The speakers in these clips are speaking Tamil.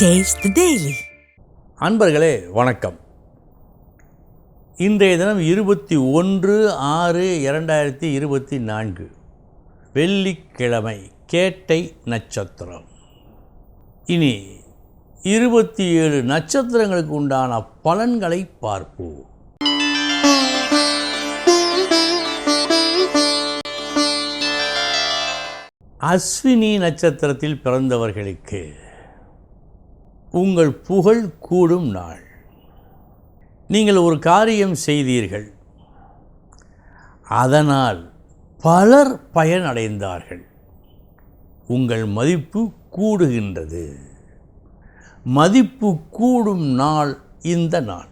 டேஸ்ட் டெய்லி அன்பர்களே வணக்கம். இன்றைய தினம் இருபத்தி ஒன்று ஆறு இரண்டாயிரத்தி இருபத்தி நான்கு. வெள்ளிக்கிழமை கேட்டை நட்சத்திரம். இனி இருபத்தி ஏழு நட்சத்திரங்களுக்கு உண்டான பலன்களை பார்ப்போம். அஸ்வினி நட்சத்திரத்தில் பிறந்தவர்களுக்கு உங்கள் புகழ் கூடும் நாள். நீங்கள் ஒரு காரியம் செய்தீர்கள். அதனால் பலர் பயனடைந்தார்கள். உங்கள் மதிப்பு கூடுகின்றது. மதிப்பு கூடும் நாள் இந்த நாள்.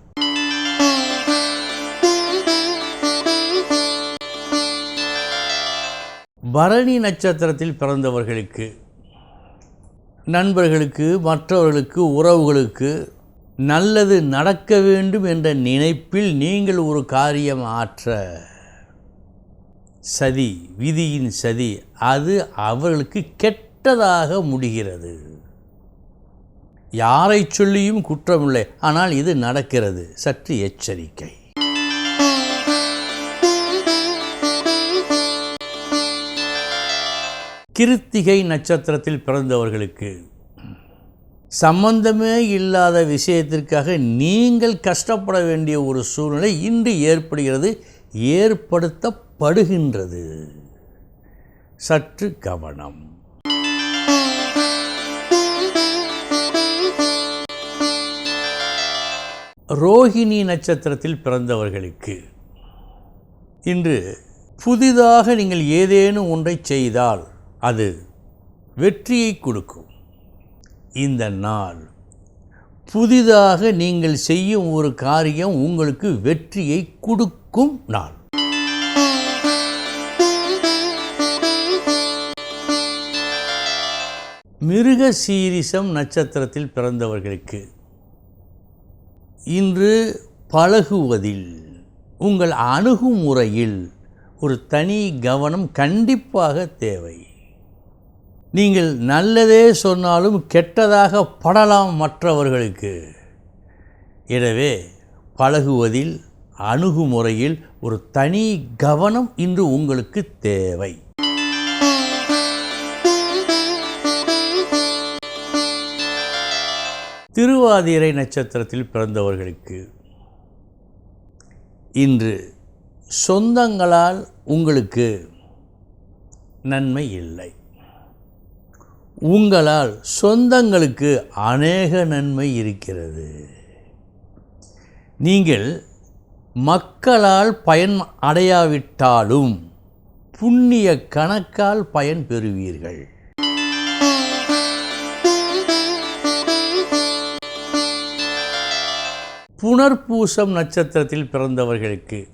பரணி நட்சத்திரத்தில் பிறந்தவர்களுக்கு நண்பர்களுக்கு மற்றவர்களுக்கு உறவுகளுக்கு நல்லது நடக்க வேண்டும் என்ற நினைப்பில் நீங்கள் ஒரு காரியம் ஆற்ற. சதி விதியின் சதி அது அவர்களுக்கு கெட்டதாக முடிகிறது. யாரை சொல்லியும் குற்றமில்லை ஆனால் இது நடக்கிறது. சற்று எச்சரிக்கை. கிருத்திகை நட்சத்திரத்தில் பிறந்தவர்களுக்கு சம்பந்தமே இல்லாத விஷயத்திற்காக நீங்கள் கஷ்டப்பட வேண்டிய ஒரு சூழ்நிலை இன்று ஏற்படுகிறது ஏற்படுத்தப்படுகின்றது. சற்று கவனம். ரோஹிணி நட்சத்திரத்தில் பிறந்தவர்களுக்கு இன்று புதிதாக நீங்கள் ஏதேனும் ஒன்றை செய்தால் அது வெற்றியை கொடுக்கும். இந்த நாள் புதிதாக நீங்கள் செய்யும் ஒரு காரியம் உங்களுக்கு வெற்றியை கொடுக்கும் நாள். மிருக சீரிசம் நட்சத்திரத்தில் பிறந்தவர்களுக்கு இன்று பழகுவதில் உங்கள் அணுகுமுறையில் ஒரு தனி கவனம் கண்டிப்பாக தேவை. நீங்கள் நல்லதே சொன்னாலும் கெட்டதாக படலாம் மற்றவர்களுக்கு. எனவே பழகுவதில் அணுகுமுறையில் ஒரு தனி கவனம் இன்று உங்களுக்கு தேவை. திருவாதிரை நட்சத்திரத்தில் பிறந்தவர்களுக்கு இன்று சொந்தங்களால் உங்களுக்கு நன்மை இல்லை. உங்களால் சொந்தங்களுக்கு அநேக நன்மை இருக்கிறது. நீங்கள் மக்களால் பயன் அடையாவிட்டாலும் புண்ணிய கணக்கால் பயன் பெறுவீர்கள். புனர்பூசம் நட்சத்திரத்தில் பிறந்தவர்களுக்கு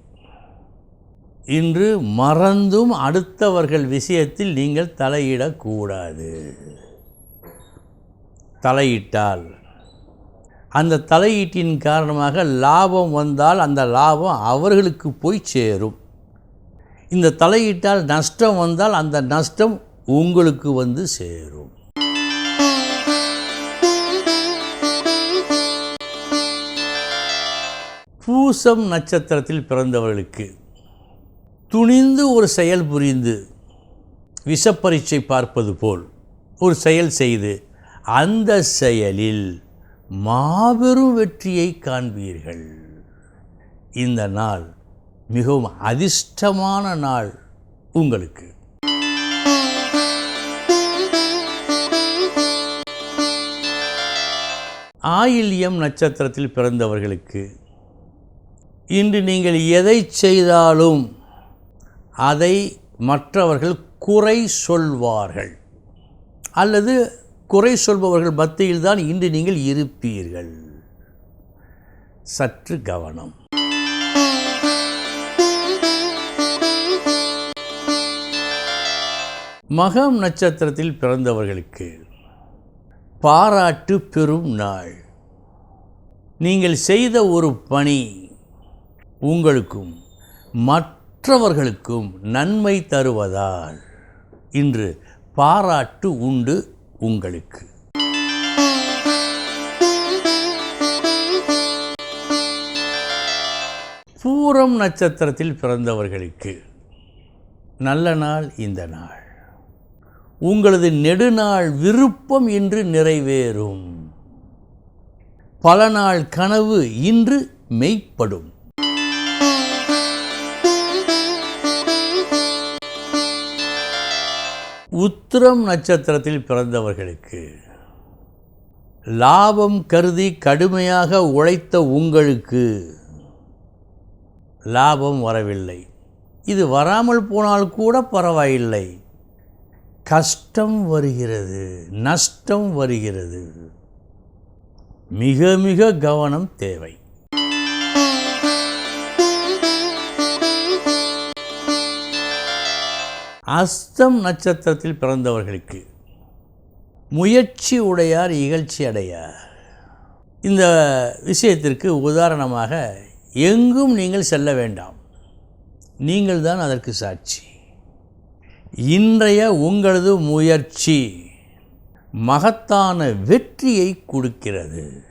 இன்று மறந்தும் அடுத்தவர்கள் விஷயத்தில் நீங்கள் தலையிடக்கூடாது. தலையிட்டால். அந்த தலையீட்டின் காரணமாக லாபம் வந்தால் அந்த லாபம் அவர்களுக்கு போய் சேரும். இந்த தலையிட்டால் நஷ்டம் வந்தால் அந்த நஷ்டம் உங்களுக்கு வந்து சேரும். பூசம் நட்சத்திரத்தில் பிறந்தவர்களுக்கு துணிந்து ஒரு செயல் புரிந்து விஷப்பரீட்சை பார்ப்பது போல் ஒரு செயல் செய்து அந்த செயலில் மாபெரும் வெற்றியை காண்பீர்கள். இந்த நாள் மிகவும் அதிர்ஷ்டமான நாள் உங்களுக்கு. ஆயில்யம் நட்சத்திரத்தில் பிறந்தவர்களுக்கு இன்று நீங்கள் எதை செய்தாலும் அதை மற்றவர்கள் குறை சொல்வார்கள். அல்லது குறை சொல்பவர்கள் மத்தியில் தான் இன்று நீங்கள் இருப்பீர்கள். சற்று கவனம். மகம் நட்சத்திரத்தில் பிறந்தவர்களுக்கு பாராட்டு பெறும் நாள். நீங்கள் செய்த ஒரு பணி உங்களுக்கும் மற்ற மற்றவர்களுக்கும் நன்மை தருவதால் இன்று பாராட்டு உண்டு உங்களுக்கு. பூரம் நட்சத்திரத்தில் பிறந்தவர்களுக்கு நல்ல நாள் இந்த நாள். உங்களது நெடுநாள் விருப்பம் இன்று நிறைவேறும். பல நாள் கனவு இன்று மெய்ப்படும். உத்திரம் நட்சத்திரத்தில் பிறந்தவர்களுக்கு லாபம் கருதி கடுமையாக உழைத்த உங்களுக்கு லாபம் வரவில்லை. இது வராமல் போனால் கூட பரவாயில்லை. கஷ்டம் வருகிறது நஷ்டம் வருகிறது. மிக மிக கவனம் தேவை. அஸ்தம் நட்சத்திரத்தில் பிறந்தவர்களுக்கு முயற்சி உடையார் இகழ்ச்சி அடையார். இந்த விஷயத்திற்கு உதாரணமாக எங்கும் நீங்கள் செல்ல வேண்டாம். நீங்கள் தான் அதற்கு சாட்சி. இன்றைய உங்களது முயற்சி மகத்தான வெற்றியை கொடுக்கிறது.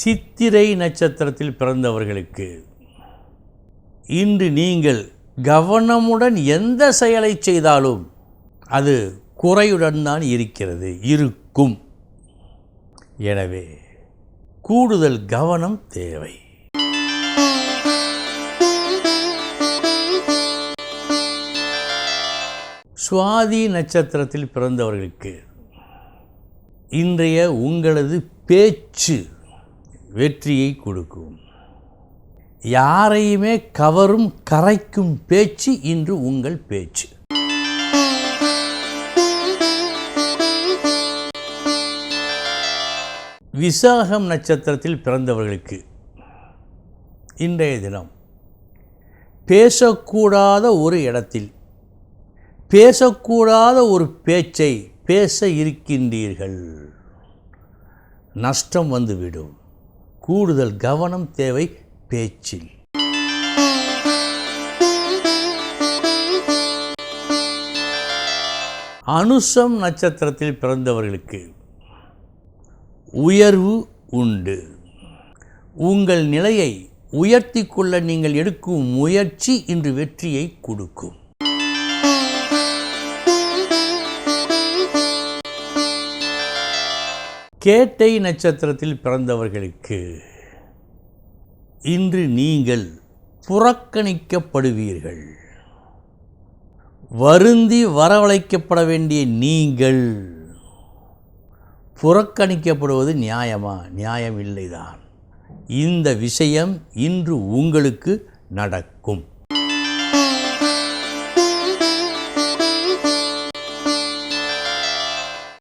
சித்திரை நட்சத்திரத்தில் பிறந்தவர்களுக்கு இன்று நீங்கள் கவனமுடன் எந்த செயலை செய்தாலும் அது குறையுடன் தான் இருக்கிறது இருக்கும். எனவே கூடுதல் கவனம் தேவை. சுவாதி நட்சத்திரத்தில் பிறந்தவர்களுக்கு இன்றைய உங்களது பேச்சு வெற்றியை கொடுக்கும். யாரையுமே கவரும் கரைக்கும் பேச்சு இன்று உங்கள் பேச்சு. விசாகம் நட்சத்திரத்தில் பிறந்தவர்களுக்கு இன்றைய தினம் பேசக்கூடாத ஒரு இடத்தில் பேசக்கூடாத ஒரு பேச்சை பேச இருக்கின்றீர்கள். நஷ்டம் வந்துவிடும் கூடுதல் கவனம் தேவை பேச்சில். அனுசம் நட்சத்திரத்தில் பிறந்தவர்களுக்கு உயர்வு உண்டு. உங்கள் நிலையை உயர்த்தி கொள்ள நீங்கள் எடுக்கும் முயற்சி இன்று வெற்றியை கொடுக்கும். கேட்டை நட்சத்திரத்தில் பிறந்தவர்களுக்கு இன்று நீங்கள் புறக்கணிக்கப்படுவீர்கள். வருந்தி வரவழைக்கப்பட வேண்டிய நீங்கள் புறக்கணிக்கப்படுவது நியாயமா? நியாயம் இல்லைதான். இந்த விஷயம் இன்று உங்களுக்கு நடக்கும்.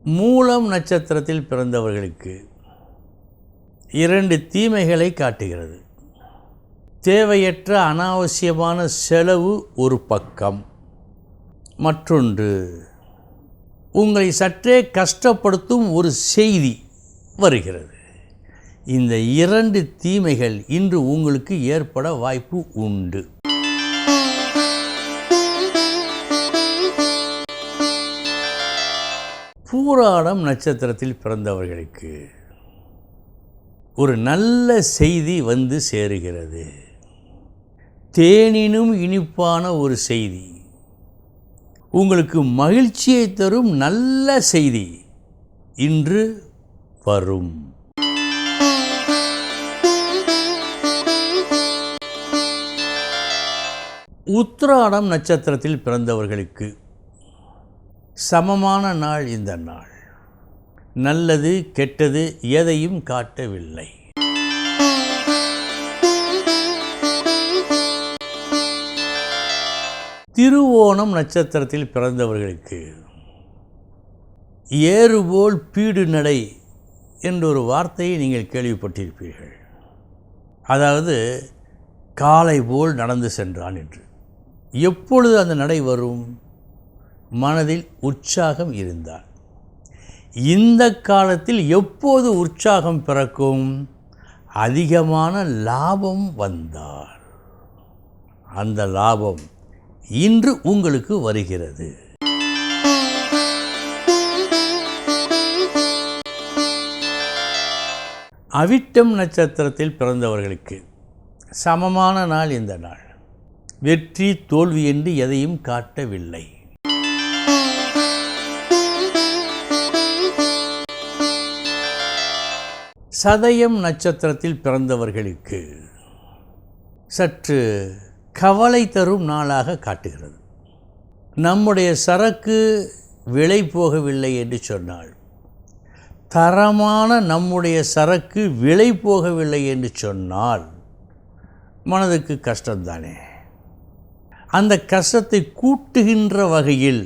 மூலம் நட்சத்திரத்தில் பிறந்தவர்களுக்கு இரண்டு தீமைகளை காட்டுகிறது. தேவையற்ற அனாவசியமான செலவு ஒரு பக்கம். மற்றொன்று உங்களை சற்றே கஷ்டப்படுத்தும் ஒரு செய்தி வருகிறது. இந்த இரண்டு தீமைகள் இன்று உங்களுக்கு ஏற்பட வாய்ப்பு உண்டு. பூராடம் நட்சத்திரத்தில் பிறந்தவர்களுக்கு ஒரு நல்ல செய்தி வந்து சேருகிறது. தேனினும் இனிப்பான ஒரு செய்தி. உங்களுக்கு மகிழ்ச்சியை தரும் நல்ல செய்தி இன்று வரும். உத்திராடம் நட்சத்திரத்தில் பிறந்தவர்களுக்கு சமமான நாள் இந்த நாள். நல்லது கெட்டது எதையும் காட்டவில்லை. திருவோணம் நட்சத்திரத்தில் பிறந்தவர்களுக்கு ஏறுபோல் பீடு நடை என்றொரு வார்த்தையை நீங்கள் கேள்விப்பட்டிருப்பீர்கள். அதாவது காலை போல் நடந்து சென்றான் என்று. எப்பொழுது அந்த நடை வரும்? மனதில் உற்சாகம் இருந்தால் இந்த காலத்தில் எப்போது உற்சாகம் பிறக்கும்? அதிகமான லாபம் வந்தால் அந்த லாபம் இன்று உங்களுக்கு வருகிறது. அவிட்டம் நட்சத்திரத்தில் பிறந்தவர்களுக்கு சமமான நாள் இந்த நாள். வெற்றி தோல்வி என்று எதையும் காட்டவில்லை. சதயம் நட்சத்திரத்தில் பிறந்தவர்களுக்கு சற்று கவலை தரும் நாளாக காட்டுகிறது. நம்முடைய சரக்கு விலை போகவில்லை என்று சொன்னால் தரமான நம்முடைய சரக்கு விலை போகவில்லை என்று சொன்னால் மனதுக்கு கஷ்டம்தானே. அந்த கஷ்டத்தை கூட்டுகின்ற வகையில்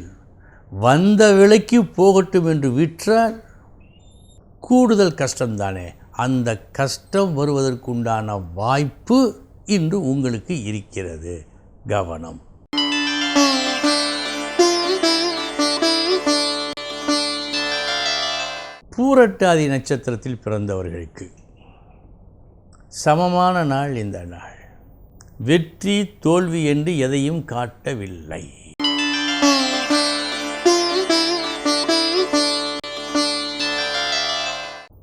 வந்த விலைக்கு போகட்டும் என்று விற்றால் கூடுதல் கஷ்டம்தானே. அந்த கஷ்டம் வருவதற்குண்டான வாய்ப்பு இன்று உங்களுக்கு இருக்கிறது. கவனம். பூரட்டாதி நட்சத்திரத்தில் பிறந்தவர்களுக்கு சமமான நாள் இந்த நாள். வெற்றி தோல்வி என்று எதையும் காட்டவில்லை.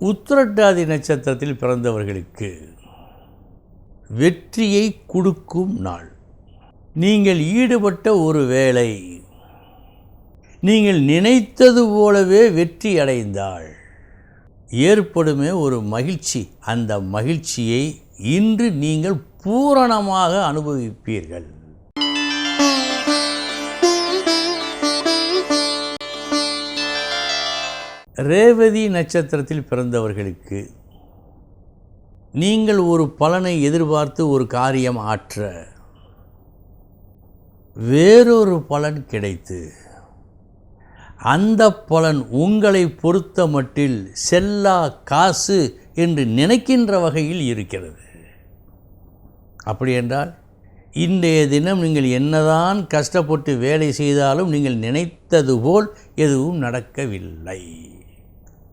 உத்திரட்டாதி நட்சத்திரத்தில் பிறந்தவர்களுக்கு வெற்றியை கொடுக்கும் நாள். நீங்கள் ஈடுபட்ட ஒரு வேலை நீங்கள் நினைத்தது போலவே வெற்றி அடைந்தாள் ஏற்படுமே ஒரு மகிழ்ச்சி. அந்த மகிழ்ச்சியை இன்று நீங்கள் பூரணமாக அனுபவிப்பீர்கள். ரேவதி நட்சத்திரத்தில் பிறந்தவர்களுக்கு நீங்கள் ஒரு பலனை எதிர்பார்த்து ஒரு காரியம் ஆற்ற வேறொரு பலன் கிடைத்து அந்த பலன் உங்களை பொறுத்த மட்டில் செல்லா காசு என்று நினைக்கின்ற வகையில் இருக்கிறது. அப்படி என்றால் இன்றைய தினம் நீங்கள் என்னதான் கஷ்டப்பட்டு வேலை செய்தாலும் நீங்கள் நினைத்தது போல் எதுவும் நடக்கவில்லை.